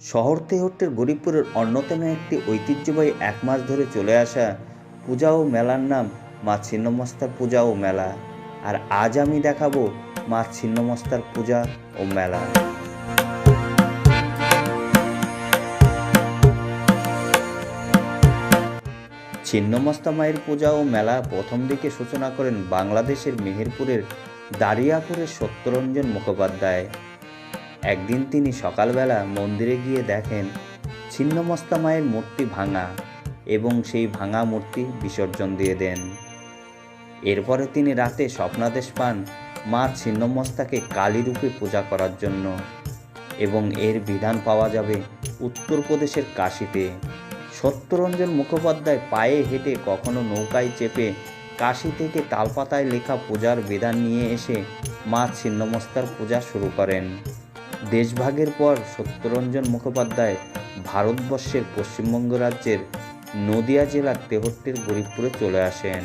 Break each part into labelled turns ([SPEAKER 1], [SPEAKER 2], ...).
[SPEAKER 1] শহর তেহট্টের গরিবপুরের অন্যতম একটি ঐতিহ্যবাহী এক মাস ধরে চলে আসা পূজা ও মেলার নাম মা ছিন্নমস্তার পূজা ও মেলা। আর আজ আমি দেখাবো মা ছিন্নমস্তার পূজা ও মেলা। ছিন্নমস্তা মায়ের পূজা ও মেলা প্রথম দিকে সূচনা করেন বাংলাদেশের মেহেরপুরের দারিয়াপুরের সত্যরঞ্জন মুখোপাধ্যায়। একদিন তিনি সকালবেলা মন্দিরে গিয়ে দেখেন ছিন্নমস্তা মায়ের মূর্তি ভাঙা এবং সেই ভাঙা মূর্তি বিসর্জন দিয়ে দেন। এরপরে তিনি রাতে স্বপ্নাদেশ পান মা ছিন্নমস্তাকে কালীরূপে পূজা করার জন্য এবং এর বিধান পাওয়া যাবে উত্তরপ্রদেশের কাশিতে। সত্যরঞ্জন মুখোপাধ্যায় পায়ে হেঁটে কখনো নৌকায় চেপে কাশি থেকে তালপাতায় লেখা পূজার বিধান নিয়ে এসে মা ছিন্নমস্তার পূজা শুরু করেন। দেশভাগের পর সত্যরঞ্জন মুখোপাধ্যায় ভারতবর্ষের পশ্চিমবঙ্গ রাজ্যের নদিয়া জেলার তেহট্টের গরিবপুরে চলে আসেন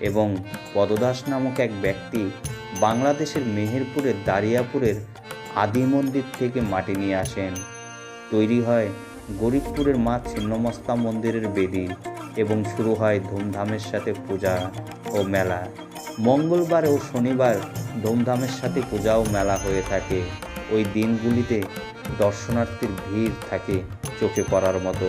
[SPEAKER 1] এবং পদদাস নামক এক ব্যক্তি বাংলাদেশের মেহেরপুরের দারিয়াপুরের আদি মন্দির থেকে মাটি নিয়ে আসেন। তৈরি হয় গরিবপুরের মা ছিন্নমস্তা মন্দিরের বেদি এবং শুরু হয় ধুমধামের সাথে পূজা ও মেলা। মঙ্গলবার ও শনিবার ধুমধামের সাথে পূজা ও মেলা হয়ে থাকে। ওই দিনগুলিতে দর্শনার্থীর ভিড় থাকে চোখে পড়ার মতো।